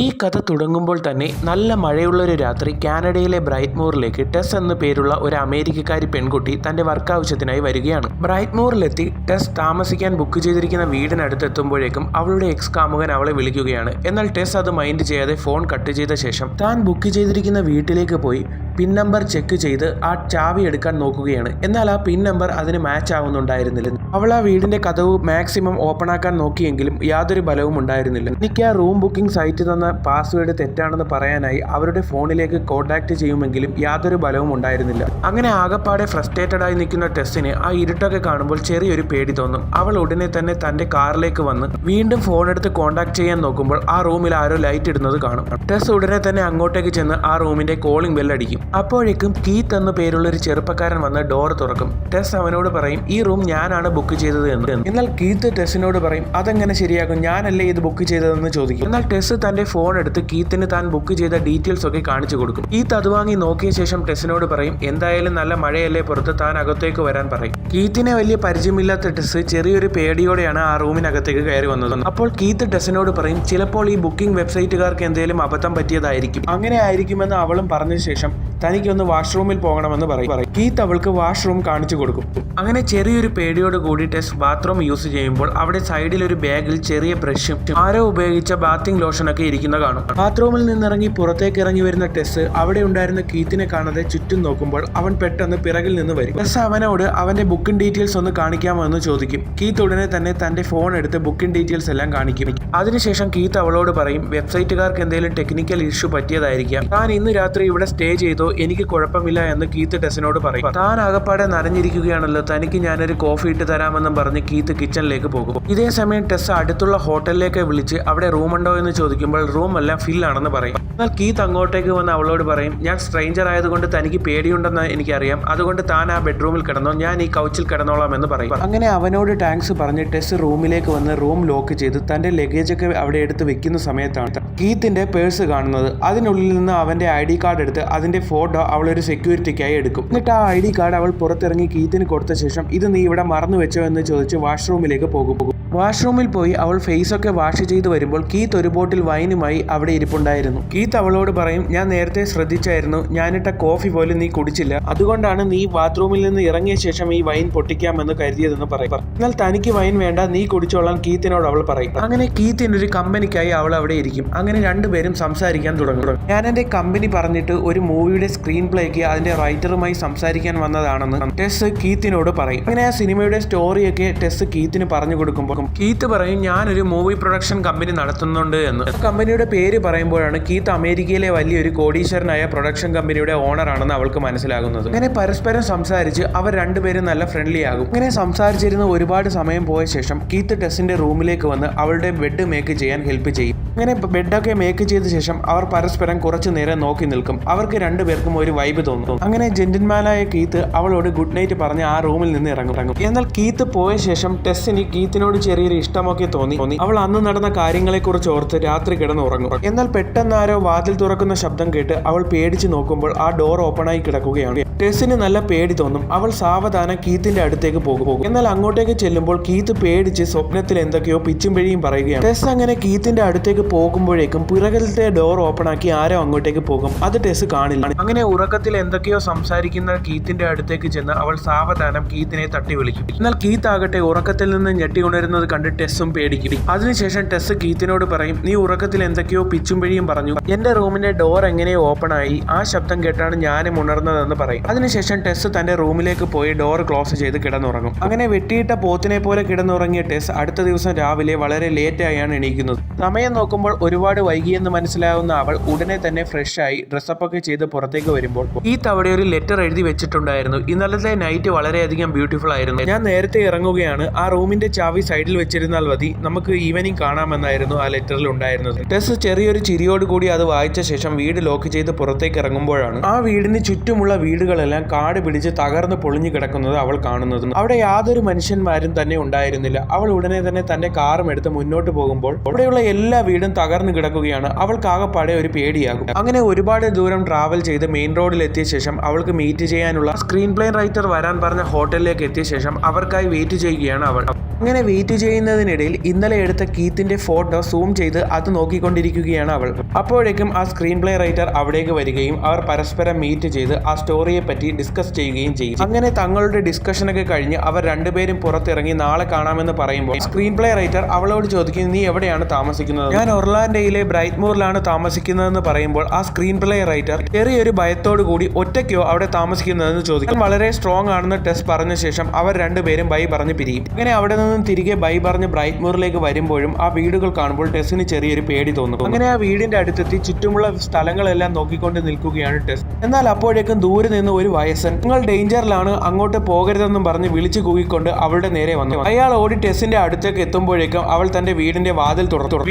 ഈ കഥ തുടങ്ങുമ്പോൾ തന്നെ നല്ല മഴയുള്ളൊരു രാത്രി കാനഡയിലെ ബ്രൈറ്റ്മോറിലേക്ക് ടെസ് എന്ന പേരുള്ള ഒരു അമേരിക്കക്കാരി പെൺകുട്ടി തന്റെ വർക്ക് ആവശ്യത്തിനായി വരികയാണ്. ബ്രൈറ്റ്മോറിലെത്തി ടെസ് താമസിക്കാൻ ബുക്ക് ചെയ്തിരിക്കുന്ന വീടിനടുത്ത് എത്തുമ്പോഴേക്കും അവളുടെ എക്സ് കാമുകൻ അവളെ വിളിക്കുകയാണ്. എന്നാൽ ടെസ് അത് മൈൻഡ് ചെയ്യാതെ ഫോൺ കട്ട് ചെയ്ത ശേഷം താൻ ബുക്ക് ചെയ്തിരിക്കുന്ന വീട്ടിലേക്ക് പോയി പിൻ നമ്പർ ചെക്ക് ചെയ്ത് ആ ചാവി എടുക്കാൻ നോക്കുകയാണ്. എന്നാൽ ആ പിൻ നമ്പർ അതിന് മാച്ച് ആവുന്നുണ്ടായിരുന്നില്ല. അവൾ ആ വീടിന്റെ കഥവ് മാക്സിമം ഓപ്പൺ ആക്കാൻ നോക്കിയെങ്കിലും യാതൊരു ബലവും ഉണ്ടായിരുന്നില്ല. എനിക്ക് ആ റൂം ബുക്കിംഗ് സൈറ്റ് തന്ന പാസ്വേഡ് തെറ്റാണെന്ന് പറയാനായി അവരുടെ ഫോണിലേക്ക് കോൺടാക്ട് ചെയ്യുമെങ്കിലും യാതൊരു ബലവും ഉണ്ടായിരുന്നില്ല. അങ്ങനെ ആകപ്പാടെ ഫ്രസ്ട്രേറ്റഡ് ആയി നിൽക്കുന്ന ടെസ്സിന് ആ ഇരുട്ടൊക്കെ കാണുമ്പോൾ ചെറിയൊരു പേടി തോന്നും. അവൾ ഉടനെ തന്നെ തന്റെ കാറിലേക്ക് വന്ന് വീണ്ടും ഫോൺ എടുത്ത് കോൺടാക്ട് ചെയ്യാൻ നോക്കുമ്പോൾ ആ റൂമിൽ ആരോ ലൈറ്റ് ഇടുന്നത് കാണും. ടെസ് ഉടനെ തന്നെ അങ്ങോട്ടേക്ക് ചെന്ന് ആ റൂമിന്റെ കോളിംഗ് ബെൽ അടിക്കും. അപ്പോഴേക്കും കീത്ത് എന്ന പേരുള്ള ഒരു ചെറുപ്പക്കാരൻ വന്ന് ഡോർ തുറക്കും. ടെസ് അവനോട് പറയും ഈ റൂം ഞാനാണ് ബുക്ക് ചെയ്തത് എന്ന്. എന്നാൽ കീത്ത് ടെസ്സിനോട് പറയും അതെങ്ങനെ ശരിയാകും? ഞാനല്ലേ ഇത് ബുക്ക് ചെയ്തതെന്ന് ചോദിക്കും. എന്നാൽ ടെസ് തന്റെ ഫോൺ എടുത്ത് കീത്തിന് താൻ ബുക്ക് ചെയ്ത ഡീറ്റെയിൽസ് ഒക്കെ കാണിച്ചു കൊടുക്കും. ഈ അത് വാങ്ങി നോക്കിയ ശേഷം ടെസ്സിനോട് പറയും എന്തായാലും നല്ല മഴയല്ലേ പുറത്ത് താൻ അകത്തേക്ക് വരാൻ പറയും. കീത്തിനെ വലിയ പരിചയമില്ലാത്ത ടെസ് ചെറിയൊരു പേടിയോടെയാണ് ആ റൂമിനകത്തേക്ക് കയറി വന്നത്. അപ്പോൾ കീത്ത് ടെസ്സിനോട് പറയും ചിലപ്പോൾ ഈ ബുക്കിംഗ് വെബ്സൈറ്റുകാർക്ക് എന്തെങ്കിലും അബദ്ധം പറ്റിയതായിരിക്കും. അങ്ങനെ ആയിരിക്കുമെന്ന് അവളും പറഞ്ഞ ശേഷം തനിക്കൊന്ന് വാഷ്റൂമിൽ പോകണമെന്ന് പറയും. പറയും. കീത്ത് അവൾക്ക് വാഷ്റൂം കാണിച്ചു കൊടുക്കും. അങ്ങനെ ചെറിയൊരു പേടിയോട് കൂടി ടെസ് ബാത്റൂം യൂസ് ചെയ്യുമ്പോൾ അവിടെ സൈഡിൽ ഒരു ബാഗിൽ ചെറിയ ബ്രഷും ആരോ ഉപയോഗിച്ച ബാത്തിങ് ലോഷനൊക്കെ ഇരിക്കുന്ന കാണും. ബാത്റൂമിൽ നിന്നിറങ്ങി പുറത്തേക്ക് ഇറങ്ങി വരുന്ന ടെസ് അവിടെ ഉണ്ടായിരുന്ന കീത്തിനെ കാണാതെ ചുറ്റും നോക്കുമ്പോൾ അവൻ പെട്ടെന്ന് പിറകിൽ നിന്ന് വരും. ടെസ് അവനോട് അവന്റെ ബുക്കിംഗ് ഡീറ്റെയിൽസ് ഒന്ന് കാണിക്കാമോ എന്ന് ചോദിക്കും. കീത്ത് ഉടനെ തന്നെ തന്റെ ഫോൺ എടുത്ത് ബുക്കിംഗ് ഡീറ്റെയിൽസ് എല്ലാം കാണിക്കും. അതിനുശേഷം കീത്ത് അവളോട് പറയും വെബ്സൈറ്റുകാർക്ക് എന്തെങ്കിലും ടെക്നിക്കൽ ഇഷ്യൂ പറ്റിയതായിരിക്കാം. താൻ ഇന്ന് രാത്രി ഇവിടെ സ്റ്റേ ചെയ്തോ എനിക്ക് കുഴപ്പമില്ല എന്ന് കീത്ത് ടെസിനോട് പറയും. താൻ ആകപ്പാടെ നനഞ്ഞിരിക്കുകയാണല്ലോ തനിക്ക് ഞാനൊരു കോഫി ഇട്ട് തരാമെന്നും പറഞ്ഞ് കീത്ത് കിച്ചണിലേക്ക് പോകും. ഇതേ സമയം ടെസ് അടുത്തുള്ള ഹോട്ടലിലേക്ക് വിളിച്ച് അവിടെ റൂമുണ്ടോ എന്ന് ചോദിക്കുമ്പോൾ റൂം എല്ലാം ഫിൽ ആണെന്ന് പറയും. എന്നാൽ കീത്ത് അങ്ങോട്ടേക്ക് വന്ന് അവളോട് പറയും ഞാൻ സ്ട്രെയിഞ്ചർ ആയതുകൊണ്ട് തനിക്ക് പേടിയുണ്ടെന്ന് എനിക്കറിയാം. അതുകൊണ്ട് താൻ ആ ബെഡ്റൂമിൽ കിടന്നോ ഞാൻ ഈ കൗച്ചിൽ കിടന്നോളാം എന്ന് പറയും. അങ്ങനെ അവനോട് ടാങ്ക്സ് പറഞ്ഞ് ടെസ് റൂമിലേക്ക് വന്ന് റൂം ലോക്ക് ചെയ്ത് തന്റെ ലഗേജ് ഒക്കെ അവിടെ എടുത്ത് വെക്കുന്ന സമയത്താണ് കീത്തിന്റെ പേഴ്സ് കാണുന്നത്. അതിനുള്ളിൽ നിന്ന് അവന്റെ ഐ ഡി കാർഡ് എടുത്ത് അതിന്റെ ഫോട്ടോ അവൾ ഒരു സെക്യൂരിറ്റിക്കായി എടുക്കും. എന്നിട്ട് ആ ഐ ഡി കാർഡ് അവൾ പുറത്തിറങ്ങി കീത്തിന് കൊടുത്ത ശേഷം ഇത് നീ ഇവിടെ മറന്നു വെച്ചോ എന്ന് ചോദിച്ച് വാഷ്റൂമിലേക്ക് പോകും. വാഷ്റൂമിൽ പോയി അവൾ ഫേസ് ഒക്കെ വാഷ് ചെയ്ത് വരുമ്പോൾ കീത്ത് ഒരു ബോട്ടിൽ വൈനുമായി അവിടെ ഇരിപ്പുണ്ടായിരുന്നു. കീത്ത് അവളോട് പറയും ഞാൻ നേരത്തെ ശ്രദ്ധിച്ചായിരുന്നു ഞാനിട്ട കോഫി പോലും നീ കുടിച്ചില്ല. അതുകൊണ്ടാണ് നീ ബാത്റൂമിൽ നിന്ന് ഇറങ്ങിയ ശേഷം ഈ വൈൻ പൊട്ടിക്കാമെന്ന് കരുതിയതെന്ന് പറയും. എന്നാൽ തനിക്ക് വൈൻ വേണ്ട നീ കുടിച്ചോളാം കീത്തിനോട് അവൾ പറയും. അങ്ങനെ കീത്തിനൊരു കമ്പനിക്കായി അവൾ അവിടെ ഇരിക്കും. അങ്ങനെ രണ്ടുപേരും സംസാരിക്കാൻ തുടങ്ങും. ഞാൻ എന്റെ കമ്പനി പറഞ്ഞിട്ട് ഒരു മൂവിയുടെ സ്ക്രീൻ പ്ലേക്ക് അതിന്റെ റൈറ്ററുമായി സംസാരിക്കാൻ വന്നതാണെന്ന് ടെസ് കീത്തിനോട് പറയും. അങ്ങനെ ആ സിനിമയുടെ സ്റ്റോറിയൊക്കെ ടെസ് കീത്തിന് പറഞ്ഞു കൊടുക്കുമ്പോൾ കീത്ത് പറയും ഞാനൊരു മൂവി പ്രൊഡക്ഷൻ കമ്പനി നടത്തുന്നുണ്ട് എന്ന്. കമ്പനിയുടെ പേര് പറയുമ്പോഴാണ് കീത്ത് അമേരിക്കയിലെ വലിയൊരു കോടീശ്വരനായ പ്രൊഡക്ഷൻ കമ്പനിയുടെ ഓണർ ആണെന്ന് അവൾക്ക് മനസ്സിലാകുന്നത്. അങ്ങനെ പരസ്പരം സംസാരിച്ച് അവർ രണ്ടുപേരും നല്ല ഫ്രണ്ട്ലി ആകും. അങ്ങനെ സംസാരിച്ചിരുന്ന ഒരുപാട് സമയം പോയ ശേഷം കീത്ത് ടെസ്സിന്റെ റൂമിലേക്ക് വന്ന് അവളുടെ ബെഡ് മേക്ക് ചെയ്യാൻ ഹെൽപ്പ് ചെയ്യും. അങ്ങനെ ബെഡൊക്കെ മേക്ക് ചെയ്ത ശേഷം അവർ പരസ്പരം കുറച്ചു നേരം നോക്കി നിൽക്കും. അവർക്ക് രണ്ടുപേർക്കും ഒരു വൈബ് തോന്നും. അങ്ങനെ ജെന്റിൽമാനായ കീത്ത് അവളോട് ഗുഡ് നൈറ്റ് പറഞ്ഞ് ആ റൂമിൽ നിന്ന് ഇറങ്ങും. എന്നാൽ കീത്ത് പോയ ശേഷം ടെസ്സിന് കീത്തിനോട് ചെറിയൊരു ഇഷ്ടമൊക്കെ തോന്നി. തോന്നി. അവൾ അന്ന് നടന്ന കാര്യങ്ങളെ കുറിച്ച് ഓർത്ത് രാത്രി കിടന്ന് ഉറങ്ങും. എന്നാൽ പെട്ടെന്ന് ആരോ വാതിൽ തുറക്കുന്ന ശബ്ദം കേട്ട് അവൾ പേടിച്ച് നോക്കുമ്പോൾ ആ ഡോർ ഓപ്പൺ ആയി കിടക്കുകയാണ്. ടെസ്സിന് നല്ല പേടി തോന്നും. അവൾ സാവധാനം കീത്തിന്റെ അടുത്തേക്ക് പോകും. എന്നാൽ അങ്ങോട്ടേക്ക് ചെല്ലുമ്പോൾ കീത്ത് പേടിച്ച് സ്വപ്നത്തിൽ എന്തൊക്കെയോ പിച്ചും പിഴിയും പറയുകയാണ്. ടെസ് അങ്ങനെ കീത്തിന്റെ അടുത്തേക്ക് പോകുമ്പോഴേക്കും പിറകിലത്തെ ഡോർ ഓപ്പൺ ആക്കി ആരോ അങ്ങോട്ടേക്ക് പോകും. അത് ടെസ് കാണില്ല. അങ്ങനെ ഉറക്കത്തിൽ എന്തൊക്കെയോ സംസാരിക്കുന്ന കീത്തിന്റെ അടുത്തേക്ക് ചെന്ന് അവൾ സാവധാനം കീത്തിനെ തട്ടി വിളിക്കും. എന്നാൽ കീത്ത് ആകട്ടെ ഉറക്കത്തിൽ നിന്ന് ഞെട്ടി ഉണരുന്നത് കണ്ട് ടെസ്സും പേടിക്കും. അതിനുശേഷം ടെസ് കീത്തിനോട് പറയും നീ ഉറക്കത്തിൽ എന്തൊക്കെയോ പിച്ചും പിഴിയും പറഞ്ഞു. എന്റെ റൂമിന്റെ ഡോർ എങ്ങനെയോ ഓപ്പൺ ആയി? ആ ശബ്ദം കേട്ടാണ് ഞാനും ഉണർന്നതെന്ന് പറയും. അതിനുശേഷം ടെസ് തന്റെ റൂമിലേക്ക് പോയി ഡോർ ക്ലോസ് ചെയ്ത് കിടന്നുറങ്ങും. അങ്ങനെ വെട്ടിയിട്ട പോത്തിനെ പോലെ കിടന്നുറങ്ങിയ ടെസ് അടുത്ത ദിവസം രാവിലെ വളരെ ലേറ്റ് ആയാണ് എണീക്കുന്നത്. സമയം നോക്കുമ്പോൾ ഒരുപാട് വൈകിയെന്ന് മനസ്സിലാവുന്ന അവൾ ഉടനെ തന്നെ ഫ്രഷായി ആയി ഡ്രസ്സപ്പ് ഒക്കെ ചെയ്ത് പുറത്തേക്ക് വരുമ്പോൾ ഈ തവണ ഒരു ലെറ്റർ എഴുതി വെച്ചിട്ടുണ്ടായിരുന്നു. ഇന്നലത്തെ നൈറ്റ് വളരെയധികം ബ്യൂട്ടിഫുൾ ആയിരുന്നു. ഞാൻ നേരത്തെ ഇറങ്ങുകയാണ്. ആ റൂമിന്റെ ചാവി സൈഡിൽ വെച്ചിരുന്നാൽ മതി. നമുക്ക് ഈവനിങ് കാണാമെന്നായിരുന്നു ആ ലെറ്ററിൽ ഉണ്ടായിരുന്നത്. ടെസ് ചെറിയൊരു ചിരിയോട് കൂടി അത് വായിച്ച ശേഷം വീട് ലോക്ക് ചെയ്ത് പുറത്തേക്ക് ഇറങ്ങുമ്പോഴാണ് ആ വീടിന് ചുറ്റുമുള്ള വീടുകളെല്ലാം കാട് പിടിച്ച് തകർന്ന് പൊളിഞ്ഞു കിടക്കുന്നത് അവൾ കാണുന്നത്. അവിടെ യാതൊരു മനുഷ്യന്മാരും തന്നെ ഉണ്ടായിരുന്നില്ല. അവൾ ഉടനെ തന്നെ തന്റെ കാറും എടുത്ത് മുന്നോട്ട് പോകുമ്പോൾ അവിടെയുള്ള എല്ലാ വീടും വീടും തകർന്നു കിടക്കുകയാണ്. അവൾക്ക് ആകെപ്പാടെ ഒരു പേടിയാകും. അങ്ങനെ ഒരുപാട് ദൂരം ട്രാവൽ ചെയ്ത് മെയിൻ റോഡിൽ എത്തിയ ശേഷം അവൾക്ക് മീറ്റ് ചെയ്യാനുള്ള സ്ക്രീൻ പ്ലേ റൈറ്റർ വരാൻ പറഞ്ഞ ഹോട്ടലിലേക്ക് എത്തിയ ശേഷം അവർക്കായി വെയിറ്റ് ചെയ്യുകയാണ് അവൾ. അങ്ങനെ വെയിറ്റ് ചെയ്യുന്നതിനിടയിൽ ഇന്നലെ എടുത്ത കീത്തിന്റെ ഫോട്ടോ സൂം ചെയ്ത് അത് നോക്കിക്കൊണ്ടിരിക്കുകയാണ് അവൾ. അപ്പോഴേക്കും ആ സ്ക്രീൻ പ്ലേ റൈറ്റർ അവിടേക്ക് വരികയും അവർ പരസ്പരം മീറ്റ് ചെയ്ത് ആ സ്റ്റോറിയെ പറ്റി ഡിസ്കസ് ചെയ്യുകയും ചെയ്യും അങ്ങനെ തങ്ങളുടെ ഡിസ്കഷനൊക്കെ കഴിഞ്ഞ് അവർ രണ്ടുപേരും പുറത്തിറങ്ങി നാളെ കാണാമെന്ന് പറയുമ്പോൾ സ്ക്രീൻ പ്ലേ റൈറ്റർ അവളോട് ചോദിക്കും നീ എവിടെയാണ് താമസിക്കുന്നത്? ഞാൻ ഒർലാൻഡയിലെ ബ്രൈറ്റ്മൂറിലാണ് താമസിക്കുന്നതെന്ന് പറയുമ്പോൾ ആ സ്ക്രീൻ പ്ലേ റൈറ്റർ ചെറിയൊരു ഭയത്തോടു കൂടി ഒറ്റയ്ക്കോ അവിടെ താമസിക്കുന്നതെന്ന് ചോദിക്കും. വളരെ സ്ട്രോങ് ആണെന്ന് ടെസ്റ്റ് പറഞ്ഞ ശേഷം അവർ രണ്ടുപേരും ബൈ പറഞ്ഞ് പിരിയും. അങ്ങനെ അവിടെ നിന്നും തിരികെ ബൈ പറഞ്ഞ് ബ്രൈറ്റ്മൂറിലേക്ക് വരുമ്പോഴും ആ വീടുകൾ കാണുമ്പോൾ ടെസ്സിന് ചെറിയൊരു പേടി തോന്നും. അങ്ങനെ ആ വീടിന്റെ അടുത്തെത്തി ചുറ്റുമുള്ള സ്ഥലങ്ങളെല്ലാം നോക്കിക്കൊണ്ട് നിൽക്കുകയാണ് ടെസ്. എന്നാൽ അപ്പോഴേക്കും ദൂരെ നിന്ന് ഒരു വയസ്സൻ നിങ്ങൾ ഡേഞ്ചറിലാണ് അങ്ങോട്ട് പോകരുതെന്നും പറഞ്ഞ് വിളിച്ചു കൂകിക്കൊണ്ട് അവളുടെ നേരെ വന്നു. അയാൾ ഓടി ടെസ്സിന്റെ അടുത്തേക്ക് എത്തുമ്പോഴേക്കും അവൾ തന്റെ വീടിന്റെ വാതിൽ തുറന്നു.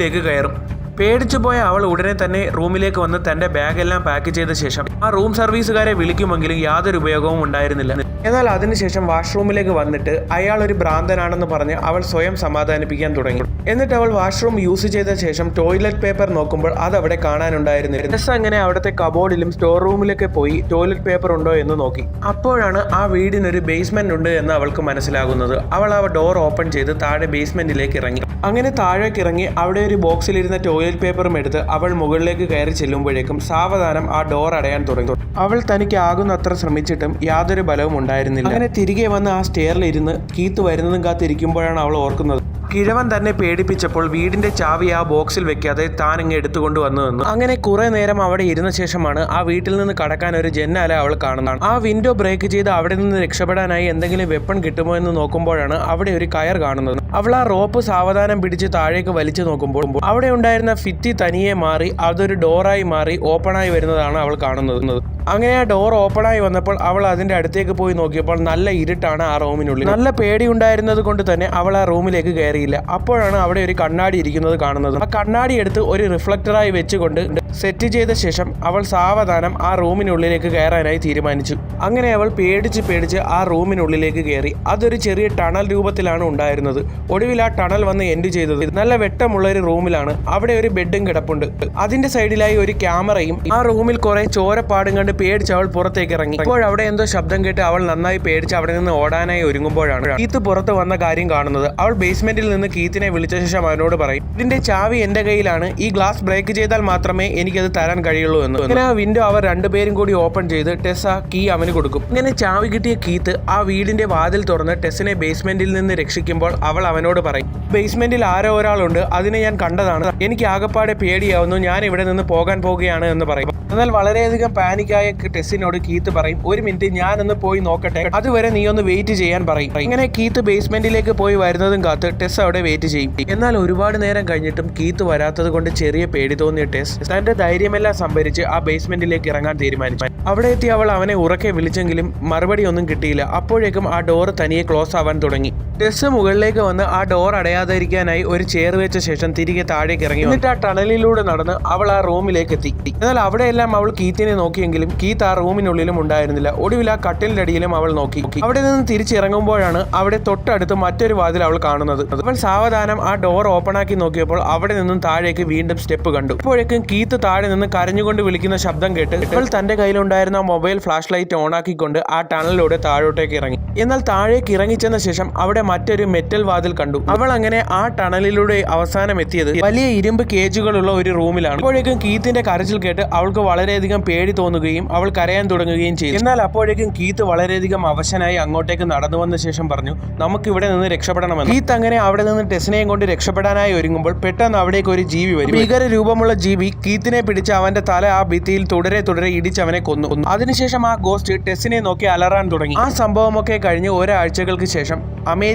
വീടിനുള്ളിലേക്ക് കയറും. പേടിച്ചു പോയ അവൾ ഉടനെ തന്നെ റൂമിലേക്ക് വന്ന് തന്റെ ബാഗെല്ലാം പാക്ക് ചെയ്ത ശേഷം ആ റൂം സർവീസുകാരെ വിളിക്കുമെങ്കിലും യാതൊരു ഉപയോഗവും ഉണ്ടായിരുന്നില്ല. എന്നാൽ അതിനുശേഷം വാഷ്റൂമിലേക്ക് വന്നിട്ട് അയാൾ ഒരു ഭ്രാന്തനാണെന്ന് പറഞ്ഞ് അവൾ സ്വയം സമാധാനിപ്പിക്കാൻ തുടങ്ങി. എന്നിട്ട് അവൾ വാഷ്റൂം യൂസ് ചെയ്ത ശേഷം ടോയ്ലറ്റ് പേപ്പർ നോക്കുമ്പോൾ അത് അവിടെ കാണാനുണ്ടായിരുന്നില്ല. ഡ്രസ് അങ്ങനെ അവിടുത്തെ കബോർഡിലും സ്റ്റോർ റൂമിലൊക്കെ പോയി ടോയ്ലറ്റ് പേപ്പർ ഉണ്ടോ എന്ന് നോക്കി. അപ്പോഴാണ് ആ വീടിനൊരു ബേസ്മെന്റ് ഉണ്ട് എന്ന് അവൾക്ക് മനസ്സിലാകുന്നത്. അവൾ ആ ഡോർ ഓപ്പൺ ചെയ്ത് താഴെ ബേസ്മെന്റിലേക്ക് ഇറങ്ങി. അങ്ങനെ താഴേക്ക് ഇറങ്ങി അവിടെ ഒരു ബോക്സിലിരുന്ന ടോയ്ലറ്റ് പേപ്പറും എടുത്ത് അവൾ മുകളിലേക്ക് കയറി ചെല്ലുമ്പോഴേക്കും സാവധാനം ആ ഡോർ അടയാൻ തുടങ്ങി. അവൾ തനിക്ക് ആകുന്നത്ര ശ്രമിച്ചിട്ടും യാതൊരു ബലവും ഉണ്ടായിരുന്നില്ല. അങ്ങനെ തിരികെ വന്ന് ആ സ്റ്റെയറിൽ ഇരുന്ന് കീത്ത് വരുന്നതും കാത്തിരിക്കുമ്പോഴാണ് അവൾ ഓർക്കുന്നത്. കിഴവൻ തന്നെ പേടിപ്പിച്ചപ്പോൾ വീടിന്റെ ചാവി ആ ബോക്സിൽ വെക്കാതെ താൻ ഇങ്ങ് എടുത്തുകൊണ്ട് വന്നു നിന്നു. അങ്ങനെ കുറെ നേരം അവിടെ ഇരുന്ന ശേഷമാണ് ആ വീട്ടിൽ നിന്ന് കടക്കാൻ ഒരു ജന്നാല അവൾ കാണുന്നതാണ് ആ വിൻഡോ ബ്രേക്ക് ചെയ്ത് അവിടെ നിന്ന് രക്ഷപ്പെടാനായി എന്തെങ്കിലും വെപ്പൺ കിട്ടുമോ എന്ന് നോക്കുമ്പോഴാണ് അവിടെ ഒരു കയർ കാണുന്നത്. അവൾ ആ റോപ്പ് സാവധാനം പിടിച്ച് താഴേക്ക് വലിച്ചു നോക്കുമ്പോൾ അവിടെ ഉണ്ടായിരുന്ന ഫിറ്റി തനിയെ മാറി അതൊരു ഡോറായി മാറി ഓപ്പണായി വരുന്നതാണ് അവൾ കാണുന്നത്. അങ്ങനെ ആ ഡോർ ഓപ്പണായി വന്നപ്പോൾ അവൾ അതിന്റെ അടുത്തേക്ക് പോയി നോക്കിയപ്പോൾ നല്ല ഇരുട്ടാണ് ആ റൂമിനുള്ളിൽ നല്ല പേടി ഉണ്ടായിരുന്നത് കൊണ്ട് തന്നെ അവൾ ആ റൂമിലേക്ക് കയറിയില്ല അപ്പോഴാണ് അവിടെ ഒരു കണ്ണാടി ഇരിക്കുന്നത് കാണുന്നത്. ആ കണ്ണാടി എടുത്ത് ഒരു റിഫ്ലക്ടറായി വെച്ചുകൊണ്ട് സെറ്റ് ചെയ്ത ശേഷം അവൾ സാവധാനം ആ റൂമിനുള്ളിലേക്ക് കയറാനായി തീരുമാനിച്ചു. അങ്ങനെ അവൾ പേടിച്ച് പേടിച്ച് ആ റൂമിനുള്ളിലേക്ക് കയറി. അതൊരു ചെറിയ ടണൽ രൂപത്തിലാണ് ഉണ്ടായിരുന്നത്. ഒടുവിൽ ആ ടണൽ വന്ന് എൻഡ് ചെയ്തത് നല്ല വെട്ടമുള്ള ഒരു റൂമിലാണ്. അവിടെ ഒരു ബെഡും കിടപ്പുണ്ട്. അതിന്റെ സൈഡിലായി ഒരു ക്യാമറയും. ആ റൂമിൽ കുറെ ചോരപ്പാടും കണ്ട് പേടിച്ച് അവൾ പുറത്തേക്ക് ഇറങ്ങി. ഇപ്പോൾ അവിടെ എന്തോ ശബ്ദം കേട്ട് അവൾ നന്നായി പേടിച്ച് അവിടെ നിന്ന് ഓടാനായി ഒരുങ്ങുമ്പോഴാണ് കീത്ത് പുറത്ത് വന്ന കാര്യം കാണുന്നത്. അവൾ ബേസ്മെന്റിൽ നിന്ന് കീത്തിനെ വിളിച്ച ശേഷം അവനോട് പറയും ഇതിന്റെ ചാവി എന്റെ കയ്യിലാണ്. ഈ ഗ്ലാസ് ബ്രേക്ക് ചെയ്താൽ മാത്രമേ എനിക്കത് തരാൻ കഴിയുള്ളൂ എന്ന്. അങ്ങനെ ആ വിൻഡോ അവർ രണ്ടുപേരും കൂടി ഓപ്പൺ ചെയ്ത് ടെസ് ആ കീ അവന് കൊടുക്കും. ഇങ്ങനെ ചാവി കിട്ടിയ കീത്ത് ആ വീടിന്റെ വാതിൽ തുറന്ന് ടെസ്സിനെ ബേസ്മെന്റിൽ നിന്ന് രക്ഷിക്കുമ്പോൾ അവൾ അവനോട് പറയും ബേസ്മെന്റിൽ ആരോ ഒരാളുണ്ട് അതിനെ ഞാൻ കണ്ടതാണ്. എനിക്ക് ആകപ്പാടെ പേടിയാവുന്നു ഞാൻ ഇവിടെ നിന്ന് പോകാൻ പോകുകയാണ് എന്ന് പറയും. എന്നാൽ വളരെയധികം പാനിക്കായ ടെസ്സിനോട് കീത്ത് പറയും ഒരു മിനിറ്റ് ഞാനൊന്ന് പോയി നോക്കട്ടെ. അതുവരെ നീ ഒന്ന് വെയിറ്റ് ചെയ്യാൻ പറയും. ഇങ്ങനെ കീത്ത് ബേസ്മെന്റിലേക്ക് പോയി വരുന്നതും കാത്ത് ടെസ് അവിടെ വെയിറ്റ് ചെയ്യും. എന്നാൽ ഒരുപാട് നേരം കഴിഞ്ഞിട്ടും കീത്ത് വരാത്തത് കൊണ്ട് ചെറിയ പേടി തോന്നിയ ടെസ് തന്റെ ധൈര്യമെല്ലാം സംഭരിച്ച് ആ ബേസ്മെന്റിലേക്ക് ഇറങ്ങാൻ തീരുമാനിച്ചു. അവിടെ എത്തി അവൾ അവനെ ഉറക്കെ വിളിച്ചെങ്കിലും മറുപടി ഒന്നും കിട്ടിയില്ല. അപ്പോഴേക്കും ആ ഡോർ തനിയെ ക്ലോസ് ആവാൻ തുടങ്ങി. ടെസ് മുകളിലേക്ക് വന്ന് ആ ഡോർ അടയാതിരിക്കാനായി ഒരു ചെയർ വെച്ച ശേഷം തിരികെ താഴേക്ക് ഇറങ്ങി എന്നിട്ട് ആ ടണലിലൂടെ നടന്ന് അവൾ ആ റൂമിലേക്ക് എത്തി. എന്നാൽ അവിടെയെല്ലാം അവൾ കീത്തിനെ നോക്കിയെങ്കിലും കീത്ത് ആ റൂമിനുള്ളിലും ഉണ്ടായിരുന്നില്ല. ഒടുവിൽ ആ കട്ടിലിന്റെ അടിയിലും അവൾ നോക്കി. അവിടെ നിന്ന് തിരിച്ചിറങ്ങുമ്പോഴാണ് അവിടെ തൊട്ടടുത്ത് മറ്റൊരു വാതിൽ അവൾ കാണുന്നത്. അവൾ സാവധാനം ആ ഡോർ ഓപ്പൺ ആക്കി നോക്കിയപ്പോൾ അവിടെ നിന്നും താഴേക്ക് വീണ്ടും സ്റ്റെപ്പ് കണ്ടു. ഇപ്പോഴേക്കും കീത്ത് താഴെ നിന്ന് കരഞ്ഞുകൊണ്ട് വിളിക്കുന്ന ശബ്ദം കേട്ട് അവൾ തന്റെ കയ്യിലുണ്ടായിരുന്ന മൊബൈൽ ഫ്ലാഷ് ലൈറ്റ് ഓൺ ആക്കിക്കൊണ്ട് ആ ടണലിലൂടെ താഴോട്ടേക്ക് ഇറങ്ങി. എന്നാൽ താഴേക്ക് ഇറങ്ങിച്ചെന്ന ശേഷം അവിടെ മറ്റൊരു മെറ്റൽ വാതിൽ കണ്ടു. അവൾ അങ്ങനെ ആ ടണലിലൂടെ അവസാനം എത്തിയത് വലിയ ഇരുമ്പ് കേജുകളുള്ള ഒരു റൂമിലാണ് അപ്പോഴേക്കും കീത്തിന്റെ കരച്ചിൽ കേട്ട് അവൾക്ക് വളരെയധികം പേടി തോന്നുകയും അവൾ കരയാൻ തുടങ്ങുകയും ചെയ്തു. എന്നാൽ അപ്പോഴേക്കും കീത്ത് വളരെയധികം അവശനായി അങ്ങോട്ടേക്ക് നടന്നു വന്ന ശേഷം പറഞ്ഞു നമുക്ക് ഇവിടെ നിന്ന് രക്ഷപ്പെടണമെന്ന്. കീത്ത് അങ്ങനെ അവിടെ നിന്ന് ടെസ്നയും കൊണ്ട് രക്ഷപ്പെടാനായി ഒരുങ്ങുമ്പോൾ പെട്ടെന്ന് അവിടേക്ക് ഒരു ജീവി വരും. ഭീകര രൂപമുള്ള ജീവി കീത്തിനെ പിടിച്ച് അവന്റെ തല ആ ഭിത്തിയിൽ തുടരെ തുടരെ ഇടിച്ച് അവനെ കൊന്നു. അതിനുശേഷം ആ ഗോസ്റ്റ് ടെസ്സിനെ നോക്കി അലറാൻ തുടങ്ങി. ആ സംഭവമൊക്കെ കഴിഞ്ഞ് ഒരാഴ്ചകൾക്ക് ശേഷം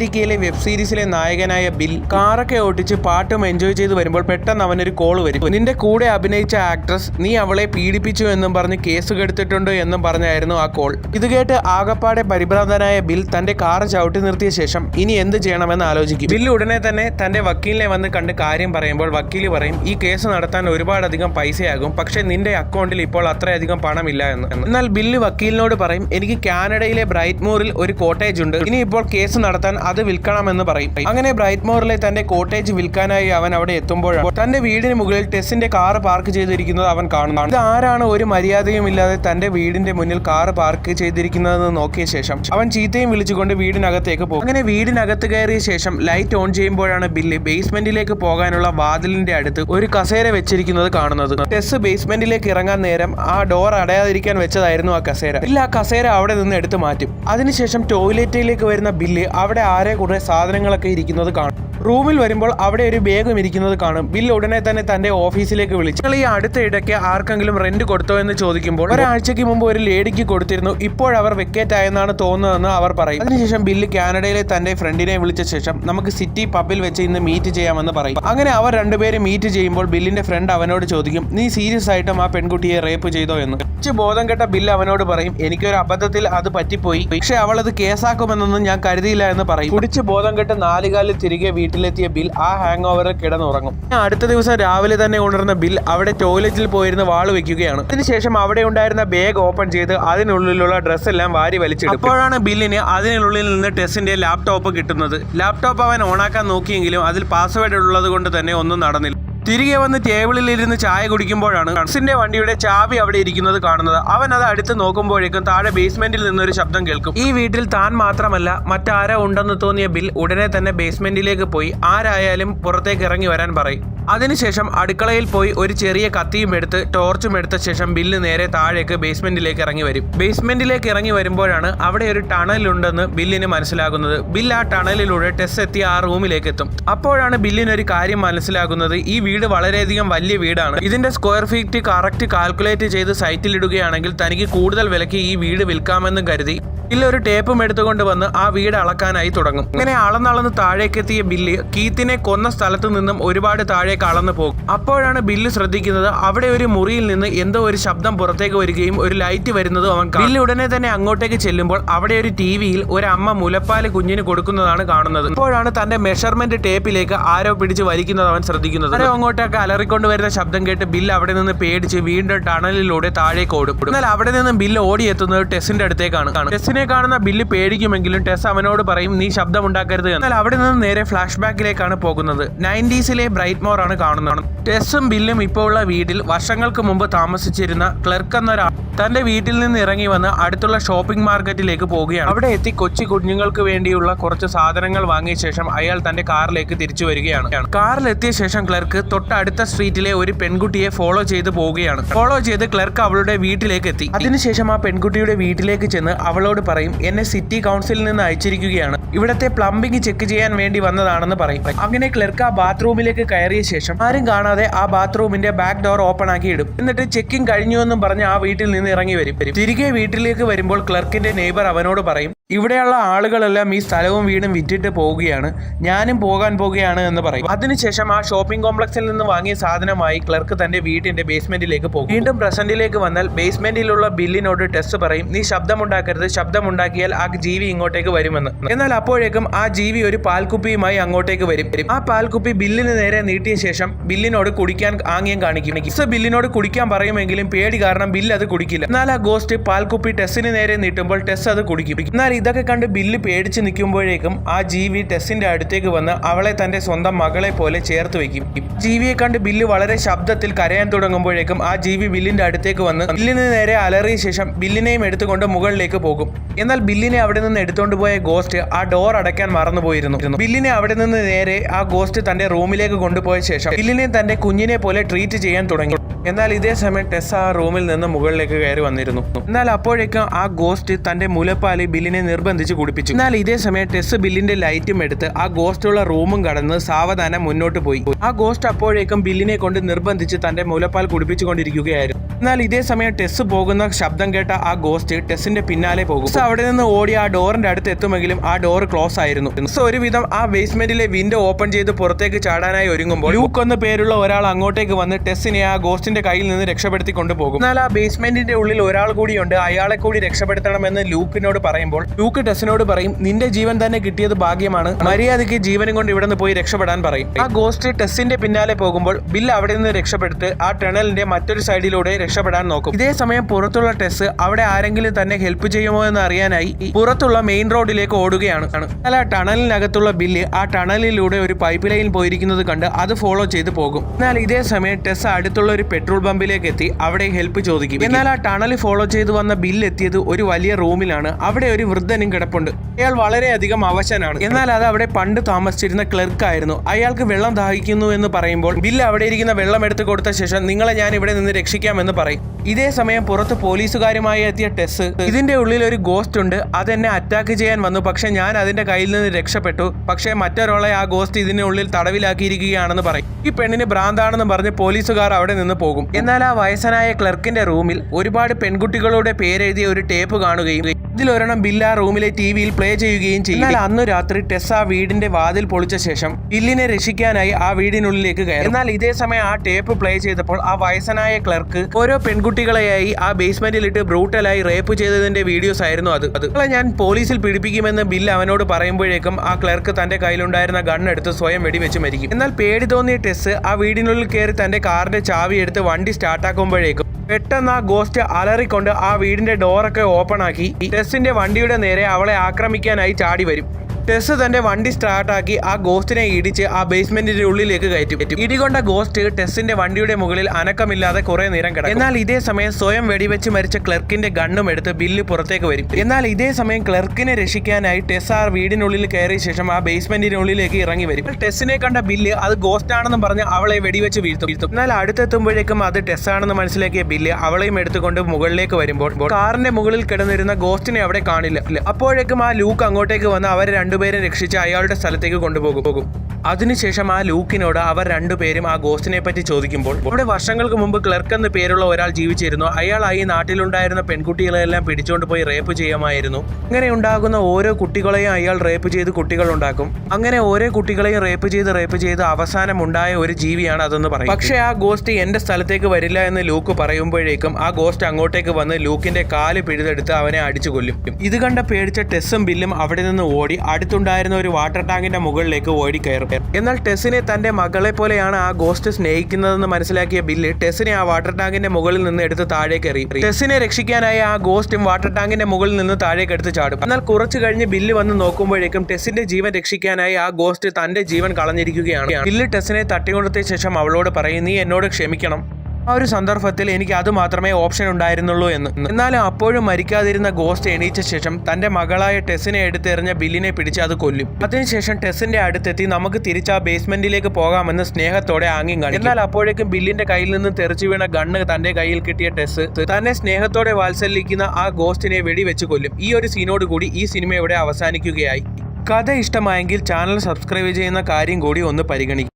അമേരിക്കയിലെ വെബ് സീരീസിലെ നായകനായ ബിൽ കാറൊക്കെ ഓട്ടിച്ച് പാട്ടും എൻജോയ് ചെയ്ത് വരുമ്പോൾ പെട്ടെന്ന് അവനൊരു കോൾ വരും. നിന്റെ കൂടെ അഭിനയിച്ച ആക്ട്രസ് നീ അവളെ പീഡിപ്പിച്ചു എന്നും പറഞ്ഞ് കേസ് കെടുത്തിട്ടുണ്ട് എന്നും പറഞ്ഞായിരുന്നു ആ കോൾ ഇത് കേട്ട് ആകപ്പാടെ പരിഭ്രാന്തനായ ബിൽ തന്റെ കാർ ചവിട്ടി നിർത്തിയ ശേഷം ഇനി എന്ത് ചെയ്യണമെന്ന് ആലോചിക്കും. ബിൽ ഉടനെ തന്നെ തന്റെ വക്കീലിനെ വന്ന് കണ്ട് കാര്യം പറയുമ്പോൾ വക്കീൽ പറയും ഈ കേസ് നടത്താൻ ഒരുപാടധികം പൈസയാകും പക്ഷെ നിന്റെ അക്കൗണ്ടിൽ ഇപ്പോൾ അത്രയധികം പണമില്ല എന്ന്. എന്ന്. എന്നാൽ ബില്ല് വക്കീലിനോട് പറയും എനിക്ക് കാനഡയിലെ ബ്രൈറ്റ്മൂറിൽ ഒരു കോട്ടേജ് ഉണ്ട്. ഇനി ഇപ്പോൾ കേസ് നടത്താൻ അത് വിൽക്കണമെന്ന് പറയും. അങ്ങനെ ബ്രൈറ്റ് ബ്രൈറ്റ്മോറിലെ തന്റെ കോട്ടേജ് വിൽക്കാനായി അവൻ അവിടെ എത്തുമ്പോഴാണ് തന്റെ വീടിന് മുകളിൽ ടെസ്സിന്റെ കാർ പാർക്ക് ചെയ്തിരിക്കുന്നത് അവൻ കാണുന്നതാണ് ഇത് ആരാണ് ഒരു മര്യാദയും ഇല്ലാതെ തന്റെ വീടിന്റെ മുന്നിൽ കാർ പാർക്ക് ചെയ്തിരിക്കുന്നതെന്ന് നോക്കിയ ശേഷം അവൻ ചീത്തയും വിളിച്ചുകൊണ്ട് വീടിനകത്തേക്ക് പോകും. അങ്ങനെ വീടിനകത്ത് കയറിയ ശേഷം ലൈറ്റ് ഓൺ ചെയ്യുമ്പോഴാണ് ബില്ല് ബേസ്മെന്റിലേക്ക് പോകാനുള്ള വാതിലിന്റെ അടുത്ത് ഒരു കസേര വെച്ചിരിക്കുന്നത് കാണുന്നത്. ടെസ് ബേസ്മെന്റിലേക്ക് ഇറങ്ങാൻ നേരം ആ ഡോർ അടയാതിരിക്കാൻ വെച്ചതായിരുന്നു ആ കസേര. ഇല്ല ആ കസേര അവിടെ നിന്ന് എടുത്തു മാറ്റും. അതിനുശേഷം ടോയ്ലറ്റിലേക്ക് വരുന്ന ബില്ല് അവിടെ ആരെ കുറെ സാധനങ്ങളൊക്കെ ഇരിക്കുന്നത് കാണും. റൂമിൽ വരുമ്പോൾ അവിടെ ഒരു ബാഗും ഇരിക്കുന്നത് കാണും. ബിൽ ഉടനെ തന്നെ തന്റെ ഓഫീസിലേക്ക് വിളിച്ചു. നിങ്ങൾ ഈ അടുത്ത ഇടയ്ക്ക് ആർക്കെങ്കിലും റെന്റ് കൊടുത്തോ എന്ന് ചോദിക്കുമ്പോൾ ഒരാഴ്ചയ്ക്ക് മുമ്പ് ഒരു ലേഡിക്ക് കൊടുത്തിരുന്നു. ഇപ്പോൾ അവർ വെക്കേറ്റ് ആയെന്നാണ് തോന്നുന്നതെന്ന് അവർ പറയും. അതിനുശേഷം ബില്ല് കാനഡയിലെ തന്റെ ഫ്രണ്ടിനെ വിളിച്ച ശേഷം നമുക്ക് സിറ്റി പബ്ബിൽ വെച്ച് ഇന്ന് മീറ്റ് ചെയ്യാമെന്ന് പറയും. അങ്ങനെ അവർ രണ്ടുപേരും മീറ്റ് ചെയ്യുമ്പോൾ ബില്ലിന്റെ ഫ്രണ്ട് അവനോട് ചോദിക്കും നീ സീരിയസ് ആയിട്ടും ആ പെൺകുട്ടിയെ റേപ്പ് ചെയ്തോ എന്ന്? കുറച്ച് ബോധം കെട്ട ബില്ല് അവനോട് പറയും എനിക്കൊരു അബദ്ധത്തിൽ അത് പറ്റിപ്പോയി. പക്ഷെ അവൾ അത് കേസാക്കുമെന്നൊന്നും ഞാൻ കരുതിയില്ല എന്ന് പറയും. കുടിച്ച് ബോധം കെട്ട് നാലുകാലിൽ തിരികെ വീട്ടിലെത്തിയ ബിൽ ആ ഹാങ് ഓവറിൽ കിടന്നുറങ്ങും അടുത്ത ദിവസം രാവിലെ തന്നെ ഉണർന്ന ബിൽ അവിടെ ടോയ്ലറ്റിൽ പോയിരുന്ന വാൾ വെക്കുകയാണ്. അതിനുശേഷം അവിടെ ഉണ്ടായിരുന്ന ബാഗ് ഓപ്പൺ ചെയ്ത് അതിനുള്ളിലുള്ള ഡ്രസ് എല്ലാം വാരി വലിച്ചെടുക്കും. അപ്പോഴാണ് ബില്ലിന് അതിനുള്ളിൽ നിന്ന് ടെസ്സിന്റെ ലാപ്ടോപ്പ് കിട്ടുന്നത്. ലാപ്ടോപ്പ് അവൻ ഓണാക്കാൻ നോക്കിയെങ്കിലും അതിൽ പാസ്വേഡ് ഉള്ളത് കൊണ്ട് തന്നെ ഒന്നും നടന്നില്ല. തിരികെ വന്ന് ടേബിളിൽ ഇരുന്ന് ചായ കുടിക്കുമ്പോഴാണ് കൺസിന്റെ വണ്ടിയുടെ ചാവി അവിടെ ഇരിക്കുന്നത് കാണുന്നത്. അവൻ അത് അടുത്ത് നോക്കുമ്പോഴേക്കും താഴെ ബേസ്മെന്റിൽ നിന്നൊരു ശബ്ദം കേൾക്കും. ഈ വീട്ടിൽ താൻ മാത്രമല്ല മറ്റാരോ ഉണ്ടെന്ന് തോന്നിയ ബിൽ ഉടനെ തന്നെ ബേസ്മെന്റിലേക്ക് പോയി. ആരായാലും പുറത്തേക്ക് ഇറങ്ങി വരാൻ പറയും. അതിനുശേഷം അടുക്കളയിൽ പോയി ഒരു ചെറിയ കത്തിയും എടുത്ത് ടോർച്ചും എടുത്ത ശേഷം ബില്ല് നേരെ താഴേക്ക് ബേസ്മെന്റിലേക്ക് ഇറങ്ങി വരും. ബേസ്മെന്റിലേക്ക് ഇറങ്ങി വരുമ്പോഴാണ് അവിടെ ഒരു ടണൽ ഉണ്ടെന്ന് ബില്ലിന് മനസ്സിലാകുന്നത്. ബിൽ ആ ടണലിലൂടെ ടെസ് എത്തി ആ റൂമിലേക്ക് എത്തും. അപ്പോഴാണ് ബില്ലിന് ഒരു കാര്യം മനസ്സിലാകുന്നത്. ഈ വളരെയധികം വലിയ വീടാണ്. ഇതിന്റെ സ്ക്വയർ ഫീറ്റ് കറക്റ്റ് കാൽക്കുലേറ്റ് ചെയ്ത് സൈറ്റിൽ ഇടുകയാണെങ്കിൽ തനിക്ക് കൂടുതൽ വിലയ്ക്ക് ഈ വീട് വിൽക്കാമെന്നും കരുതി. ബില്ല് ഒരു ടേപ്പും എടുത്തുകൊണ്ട് വന്ന് ആ വീട് അളക്കാനായി തുടങ്ങും. ഇങ്ങനെ അളന്നളന്ന് താഴേക്ക് എത്തിയ ബില്ല് കീത്തിനെ കൊന്ന സ്ഥലത്തു നിന്നും ഒരുപാട് താഴേക്ക് അളന്നു പോകും. അപ്പോഴാണ് ബില്ല് ശ്രദ്ധിക്കുന്നത് അവിടെ ഒരു മുറിയിൽ നിന്ന് എന്തോ ഒരു ശബ്ദം പുറത്തേക്ക് വരികയും ഒരു ലൈറ്റ് വരുന്നതും അവൻ. ബില്ല് ഉടനെ തന്നെ അങ്ങോട്ടേക്ക് ചെല്ലുമ്പോൾ അവിടെ ഒരു ടി വിയിൽ ഒരു അമ്മ മുലപ്പാൽ കുഞ്ഞിന് കൊടുക്കുന്നതാണ് കാണുന്നത്. അപ്പോഴാണ് തന്റെ മെഷർമെന്റ് ടേപ്പിലേക്ക് ആരോ പിടിച്ച് വലിക്കുന്നത് അവൻ ശ്രദ്ധിക്കുന്നത്. ആരോ അങ്ങോട്ടേക്ക് അലറിക്കൊണ്ട് വരുന്ന ശബ്ദം കേട്ട് ബില്ല് അവിടെ നിന്ന് പേടിച്ച് വീണ്ടും ടണലിലൂടെ താഴേക്ക് ഓടും. എന്നാൽ അവിടെ നിന്നും ബില്ല് ഓടിയെത്തുന്നത് ടെസ്സിന്റെ അടുത്തേക്കാണ്. ടെസ്സിനെ കാണുന്ന ബില്ല് പേടിക്കുമെങ്കിലും ടെസ് അവനോട് പറയും നീ ശബ്ദം ഉണ്ടാക്കരുത് എന്ന്. എന്നാൽ അവിടെ നിന്ന് നേരെ ഫ്ലാഷ് ബാക്കിലേക്കാണ് പോകുന്നത്. നയന്റീസിലെ ബ്രൈറ്റ്മോർ ആണ് കാണുന്നത്. ടെസ്സും ബില്ലും ഇപ്പോൾ ഉള്ള വീട്ടിൽ വർഷങ്ങൾക്ക് മുമ്പ് താമസിച്ചിരുന്ന ക്ലർക്ക് എന്നൊരാൾ തന്റെ വീട്ടിൽ നിന്ന് ഇറങ്ങി വന്ന് അടുത്തുള്ള ഷോപ്പിംഗ് മാർക്കറ്റിലേക്ക് പോവുകയാണ്. അവിടെ എത്തി കൊച്ചു കുഞ്ഞുങ്ങൾക്ക് വേണ്ടിയുള്ള കുറച്ച് സാധനങ്ങൾ വാങ്ങിയ ശേഷം അയാൾ തന്റെ കാറിലേക്ക് തിരിച്ചു വരികയാണ്. കാറിൽ എത്തിയ ശേഷം ക്ലർക്ക് തൊട്ടടുത്ത സ്ട്രീറ്റിലെ ഒരു പെൺകുട്ടിയെ ഫോളോ ചെയ്ത് പോവുകയാണ്. ഫോളോ ചെയ്ത് ക്ലർക്ക് അവളുടെ വീട്ടിലേക്ക് എത്തി. അതിനുശേഷം ആ പെൺകുട്ടിയുടെ വീട്ടിലേക്ക് ചെന്ന് അവളോട് പറയും എന്നെ സിറ്റി കൗൺസിലിൽ നിന്ന് അയച്ചിരിക്കുകയാണ്. ഇവിടത്തെ പ്ലംബിംഗ് ചെക്ക് ചെയ്യാൻ വേണ്ടി വന്നതാണെന്ന് പറയും. അങ്ങനെ ക്ലർക്ക് ആ ബാത്റൂമിലേക്ക് കയറിയ ശേഷം ആരും കാണാതെ ആ ബാത്റൂമിന്റെ ബാക്ക് ഡോർ ഓപ്പൺ ആക്കി ഇടും. എന്നിട്ട് ചെക്കിംഗ് കഴിഞ്ഞു എന്നും പറഞ്ഞ് ആ വീട്ടിൽ നിന്ന് ഇറങ്ങി വരും. തിരികെ വീട്ടിലേക്ക് വരുമ്പോൾ ക്ലർക്കിന്റെ നെയ്ബർ അവനോട് പറയും ഇവിടെയുള്ള ആളുകളെല്ലാം ഈ സ്ഥലവും വീടും വിറ്റിട്ട് പോവുകയാണ്. ഞാനും പോകാൻ പോവുകയാണ് എന്ന് പറയും. അതിനുശേഷം ആ ഷോപ്പിംഗ് കോംപ്ലക്സിൽ നിന്ന് വാങ്ങിയ സാധനമായി ക്ലർക്ക് തന്റെ വീട്ടിന്റെ ബേസ്മെന്റിലേക്ക് പോകും. വീണ്ടും പ്രസന്റിലേക്ക് വന്നാൽ ബേസ്മെന്റിലുള്ള ബില്ലിനോട് ടെസ്റ്റ് പറയും നീ ശബ്ദമുണ്ടാക്കരുത്. ശബ്ദമുണ്ടാക്കിയാൽ ആ ജീവി ഇങ്ങോട്ടേക്ക് വരുമെന്ന്. എന്നാൽ അപ്പോഴേക്കും ആ ജീവി ഒരു പാൽക്കുപ്പിയുമായി അങ്ങോട്ടേക്ക് വരും. ആ പാൽക്കുപ്പി ബില്ലിന് നേരെ നീട്ടിയ ശേഷം ബില്ലിനോട് കുടിക്കാൻ ആംഗ്യം കാണിക്കും. ടെസ് ബില്ലിനോട് കുടിക്കാൻ പറയുമെങ്കിലും പേടി കാരണം ബില്ല് അത് കുടിക്കില്ല. എന്നാൽ ആ ഗോസ്റ്റ് പാൽക്കുപ്പി ടെസ്സിന് നേരെ നീട്ടുമ്പോൾ ടെസ് അത് കുടിക്കും. എന്നാൽ ഇതൊക്കെ കണ്ട് ബില്ല് പേടിച്ച് നിൽക്കുമ്പോഴേക്കും ആ ജീവി ടെസ്സിന്റെ അടുത്തേക്ക് വന്ന് അവളെ തന്റെ സ്വന്തം മകളെ പോലെ ചേർത്ത് വെക്കും ജീവിയെ കണ്ട് ബില്ല് വളരെ ശബ്ദത്തിൽ കരയാൻ തുടങ്ങുമ്പോഴേക്കും ആ ജീവി ബില്ലിന്റെ അടുത്തേക്ക് വന്ന് ബില്ലിന് നേരെ അലറിയ ശേഷം ബില്ലിനെയും എടുത്തുകൊണ്ട് മുകളിലേക്ക് പോകും. എന്നാൽ ബില്ലിനെ അവിടെ നിന്ന് എടുത്തുകൊണ്ട് പോയ ഗോസ്റ്റ് ആ ഡോർ അടയ്ക്കാൻ മറന്നുപോയിരുന്നു. ബില്ലിനെ അവിടെ നിന്ന് നേരെ ആ ഗോസ്റ്റ് തന്റെ റൂമിലേക്ക് കൊണ്ടുപോയ ശേഷം ബില്ലിനെ തന്റെ കുഞ്ഞിനെ പോലെ ട്രീറ്റ് ചെയ്യാൻ തുടങ്ങി. എന്നാൽ ഇതേ സമയം ടെസ്സ ആ റൂമിൽ നിന്ന് മുകളിലേക്ക് കയറി വന്നിരുന്നു. എന്നാൽ അപ്പോഴേക്കും ആ ഗോസ്റ്റ് തന്റെ മുലപ്പാൽ ബില്ലിനെ നിർബന്ധിച്ച് കുടിപ്പിച്ചു. എന്നാൽ ഇതേ സമയം ടെസ് ബില്ലിന്റെ ലൈറ്റും എടുത്ത് ആ ഗോസ്റ്റുള്ള റൂമും കടന്ന് സാവധാനം മുന്നോട്ട് പോയി. ആ ഗോസ്റ്റ് അപ്പോഴേക്കും ബില്ലിനെ കൊണ്ട് നിർബന്ധിച്ച് തന്റെ മുലപ്പാൽ കുടിപ്പിച്ചുകൊണ്ടിരിക്കുകയായിരുന്നു. എന്നാൽ ഇതേ സമയം ടെസ് പോകുന്ന ശബ്ദം കേട്ട ആ ഗോസ്റ്റ് ടെസ്സിന്റെ പിന്നാലെ പോകും. സോ അവിടെ നിന്ന് ഓടി ആ ഡോറിന്റെ അടുത്ത് എത്തുമെങ്കിലും ആ ഡോർ ക്ലോസ് ആയിരുന്നു. ടെസ് ഒരുവിധം ആ ബേസ്മെന്റിലെ വിൻഡോ ഓപ്പൺ ചെയ്ത് പുറത്തേക്ക് ചാടാനായി ഒരുങ്ങുമ്പോൾ ലൂക്ക് എന്ന പേരുള്ള ഒരാൾ അങ്ങോട്ടേക്ക് വന്ന് ടെസ്സിനെ ആ ഗോസ്റ്റിന്റെ കയ്യിൽ നിന്ന് രക്ഷപ്പെടുത്തി കൊണ്ടുപോകും എന്നാൽ ആ ബേസ്മെന്റിന്റെ ഉള്ളിൽ ഒരാൾ കൂടിയുണ്ട്. അയാളെ കൂടി രക്ഷപ്പെടുത്തണമെന്ന് ലൂക്കിനോട് പറയുമ്പോൾ ലൂക്ക് ടെസ്സിനോട് പറയും നിന്റെ ജീവൻ തന്നെ കിട്ടിയത് ഭാഗ്യമാണ്. മര്യാദയ്ക്ക് ജീവനും കൊണ്ട് ഇവിടെ നിന്ന് പോയി രക്ഷപ്പെടാൻ പറയും. ആ ഗോസ്റ്റ് ടെസ്സിന്റെ പിന്നാലെ പോകുമ്പോൾ ബിൽ അവിടെ നിന്ന് രക്ഷപ്പെടുത്ത് ആ ടണലിന്റെ മറ്റൊരു സൈഡിലൂടെ രക്ഷപ്പെടാൻ നോക്കും. ഇതേ സമയം പുറത്തുള്ള ടെസ് അവിടെ ആരെങ്കിലും തന്നെ ഹെൽപ്പ് ചെയ്യുമോ എന്ന് അറിയാനായി പുറത്തുള്ള മെയിൻ റോഡിലേക്ക് ഓടുകയാണ്. എന്നാൽ ആ ടണലിനകത്തുള്ള ബില്ല് ആ ടണലിലൂടെ ഒരു പൈപ്പ് ലൈൻ പോയിരിക്കുന്നത് കണ്ട് അത് ഫോളോ ചെയ്ത് പോകും. എന്നാൽ ഇതേ സമയം ടെസ് അടുത്തുള്ള ഒരു പെട്രോൾ പമ്പിലേക്ക് എത്തി അവിടെ ഹെൽപ്പ് ചോദിക്കും. എന്നാൽ ആ ടണൽ ഫോളോ ചെയ്ത് വന്ന ബില്ല് എത്തിയത് ഒരു വലിയ റൂമിലാണ് അവിടെ ഒരു വൃദ്ധനും കിടപ്പുണ്ട്. അയാൾ വളരെയധികം അവശനാണ്. എന്നാൽ അത് അവിടെ പണ്ട് താമസിച്ചിരുന്ന ക്ലർക്ക് ആയിരുന്നു. അയാൾക്ക് വെള്ളം ദാഹിക്കുന്നു എന്ന് പറയുമ്പോൾ ബില്ല് അവിടെ ഇരിക്കുന്ന വെള്ളം എടുത്തു കൊടുത്ത ശേഷം നിങ്ങളെ ഞാൻ ഇവിടെ നിന്ന് രക്ഷിക്കാമെന്ന് പറയും. ഇതേ സമയം പുറത്ത് പോലീസുകാരുമായി എത്തിയ ടെസ് ഇതിന്റെ ഉള്ളിൽ ഒരു ഗോസ്റ്റ് ഉണ്ട് അതെന്നെ അറ്റാക്ക് ചെയ്യാൻ വന്നു പക്ഷെ ഞാൻ അതിന്റെ കയ്യിൽ നിന്ന് രക്ഷപ്പെട്ടു. പക്ഷേ മറ്റൊരാളെ ആ ഗോസ്റ്റ് ഇതിനുള്ളിൽ തടവിലാക്കിയിരിക്കുകയാണെന്ന് പറയും. ഈ പെണ്ണിന് ഭ്രാന്താണെന്ന് പറഞ്ഞ് പോലീസുകാർ അവിടെ നിന്ന് പോകും. എന്നാൽ ആ വയസ്സനായ ക്ലർക്കിന്റെ റൂമിൽ ഒരുപാട് പെൺകുട്ടികളുടെ പേരെഴുതിയ ഒരു ടേപ്പ് കാണുകയും ഇതിലൊരെണ്ണം ബില്ല് റൂമിലെ ടി വിയിൽ പ്ലേ ചെയ്യുകയും ചെയ്യും എന്നാൽ അന്ന് രാത്രി ടെസ് ആ വീടിന്റെ വാതിൽ പൊളിച്ച ശേഷം ബില്ലിനെ രക്ഷിക്കാനായി ആ വീടിനുള്ളിലേക്ക് കയറി. എന്നാൽ ഇതേ സമയം ആ ടേപ്പ് പ്ലേ ചെയ്തപ്പോൾ ആ വയസ്സനായ ക്ലർക്ക് ഓരോ പെൺകുട്ടികളെയായി ആ ബേസ്മെന്റിലിട്ട് ബ്രൂട്ടലായി റേപ്പ് ചെയ്തതിന്റെ വീഡിയോസ് ആയിരുന്നു അത്. അത് ഞാൻ പോലീസിൽ പിടിപ്പിക്കുമെന്ന് ബില്ല് അവനോട് പറയുമ്പോഴേക്കും ആ ക്ലർക്ക് തന്റെ കയ്യിലുണ്ടായിരുന്ന ഗൺ എടുത്ത് സ്വയം വെടിവെച്ച് മരിക്കും. എന്നാൽ പേടി തോന്നിയ ടെസ് ആ വീടിനുള്ളിൽ കയറി തന്റെ കാറിന്റെ ചാവി എടുത്ത് വണ്ടി സ്റ്റാർട്ടാക്കുമ്പോഴേക്കും പെട്ടെന്ന് ആ ഗോസ്റ്റ് അലറിക്കൊണ്ട് ആ വീടിന്റെ ഡോറൊക്കെ ഓപ്പൺ ആക്കി ടെസ്സിന്റെ വണ്ടിയുടെ നേരെ അവളെ ആക്രമിക്കാനായി ചാടി വരും. ടെസ് തന്റെ വണ്ടി സ്റ്റാർട്ടാക്കി ആ ഗോസ്റ്റിനെ ഇടിച്ച് ആ ബേസ്മെന്റിന്റെ ഉള്ളിലേക്ക് കയറ്റി. പറ്റും ഇടികൊണ്ട ഗോസ്റ്റ് ടെസ്സിന്റെ വണ്ടിയുടെ മുകളിൽ അനക്കമില്ലാതെ കുറെ നേരം കിടക്കും. എന്നാൽ ഇതേ സമയം സ്വയം വെടിവെച്ച് മരിച്ച ക്ലർക്കിന്റെ ഗണ്ണും എടുത്ത് ബില്ല് പുറത്തേക്ക് വരും. എന്നാൽ ഇതേ സമയം ക്ലർക്കിനെ രക്ഷിക്കാനായി ടെസ് ആ വീടിനുള്ളിൽ കയറിയ ശേഷം ആ ബേസ്മെന്റിന്റെ ഉള്ളിലേക്ക് ഇറങ്ങി വരും. ടെസ്സിനെ കണ്ട ബില്ല് അത് ഗോസ്റ്റ് ആണെന്ന് പറഞ്ഞ് അവളെ വെടിവെച്ച് വീഴ്ത്തും. വീഴ്ത്തും. എന്നാൽ അടുത്തെത്തുമ്പോഴേക്കും അത് ടെസ് ആണെന്ന് മനസ്സിലാക്കിയ ബില്ല് അവളെയും എടുത്തുകൊണ്ട് മുകളിലേക്ക് വരുമ്പോൾ കാറിന്റെ മുകളിൽ കിടന്നിരുന്ന ഗോസ്റ്റിനെ അവിടെ കാണില്ല. അപ്പോഴേക്കും ആ ലൂക്ക് അങ്ങോട്ടേക്ക് വന്ന് അവരെ രണ്ടുപേരും രക്ഷിച്ച് അയാളുടെ സ്ഥലത്തേക്ക് കൊണ്ടുപോകും. പോകും അതിനുശേഷം ആ ലൂക്കിനോട് അവർ രണ്ടുപേരും ആ ഗോസ്റ്റിനെ പറ്റി ചോദിക്കുമ്പോൾ ഇവിടെ വർഷങ്ങൾക്ക് മുമ്പ് ക്ലർക്ക് എന്ന പേരുള്ള ഒരാൾ ജീവിച്ചിരുന്നു. അയാൾ ഈ നാട്ടിലുണ്ടായിരുന്ന പെൺകുട്ടികളെല്ലാം പിടിച്ചുകൊണ്ട് പോയി റേപ്പ് ചെയ്യുമായിരുന്നു. ഇങ്ങനെ ഉണ്ടാകുന്ന ഓരോ കുട്ടികളെയും അയാൾ റേപ്പ് ചെയ്ത് കുട്ടികൾ ഉണ്ടാക്കും. അങ്ങനെ ഓരോ കുട്ടികളെയും റേപ്പ് ചെയ്ത് റേപ്പ് ചെയ്ത് അവസാനം ഉണ്ടായ ഒരു ജീവിയാണ് അതെന്ന് പറയും. പക്ഷേ ആ ഗോസ്റ്റ് എന്റെ സ്ഥലത്തേക്ക് വരില്ല എന്ന് ലൂക്ക് പറയുമ്പോഴേക്കും ആ ഗോസ്റ്റ് അങ്ങോട്ടേക്ക് വന്ന് ലൂക്കിന്റെ കാൽ പിഴുതെടുത്ത് അവനെ അടിച്ചു കൊല്ലും. ഇത് കണ്ട പേടിച്ച ടെസ്സും ബില്ലും അവിടെ നിന്ന് ഓടി അടുത്തുണ്ടായിരുന്ന ഒരു വാട്ടർ ടാങ്കിന്റെ മുകളിലേക്ക് ഓടി കയറും എന്നാൽ ടെസിനെ തന്റെ മകളെ പോലെയാണ് ആ ഗോസ്റ്റ് സ്നേഹിക്കുന്നതെന്ന് മനസ്സിലാക്കിയ ബില്ല് ടെസിനെ ആ വാട്ടർ ടാങ്കിന്റെ മുകളിൽ നിന്ന് എടുത്ത് താഴേക്ക് എറി. ടെസിനെ രക്ഷിക്കാനായി ആ ഗോസ്റ്റും വാട്ടർ ടാങ്കിന്റെ മുകളിൽ നിന്ന് താഴേക്ക് എടുത്ത് ചാടും. എന്നാൽ കുറച്ചു കഴിഞ്ഞ് ബില്ല് വന്ന് നോക്കുമ്പോഴേക്കും ടെസിന്റെ ജീവൻ രക്ഷിക്കാനായി ആ ഗോസ്റ്റ് തന്റെ ജീവൻ കളഞ്ഞിരിക്കുകയാണ്. ബില്ല് ടെസിനെ തട്ടിക്കൊടുത്ത ശേഷം അവളോട് പറയും നീ എന്നോട് ക്ഷമിക്കണം. ആ ഒരു സന്ദർഭത്തിൽ എനിക്ക് അത് മാത്രമേ ഓപ്ഷൻ ഉണ്ടായിരുന്നുള്ളൂ എന്ന്. എന്നാൽ അപ്പോഴും മരിക്കാതിരുന്ന ഗോസ്റ്റ് എണീച്ച ശേഷം തന്റെ മകളായ ടെസ്സിനെ എടുത്തെറിഞ്ഞ ബില്ലിനെ പിടിച്ച് അത് കൊല്ലും. അതിനുശേഷം ടെസ്സിന്റെ അടുത്തെത്തി നമുക്ക് തിരിച്ച് ആ ബേസ്മെന്റിലേക്ക് പോകാമെന്ന് സ്നേഹത്തോടെ ആംഗ്യം കാണിക്കും. എന്നാൽ അപ്പോഴേക്കും ബില്ലിന്റെ കയ്യിൽ നിന്ന് തെറിച്ചു വീണ ഗണ്ണ് തന്റെ കയ്യിൽ കിട്ടിയ ടെസ് തന്നെ സ്നേഹത്തോടെ വാത്സല്യിക്കുന്ന ആ ഗോസ്റ്റിനെ വെടിവെച്ച് കൊല്ലും. ഈ ഒരു സീനോട് കൂടി ഈ സിനിമ ഇവിടെ അവസാനിക്കുകയായി. കഥ ഇഷ്ടമായെങ്കിൽ ചാനൽ സബ്സ്ക്രൈബ് ചെയ്യുന്ന കാര്യം കൂടി ഒന്ന് പരിഗണിക്കും.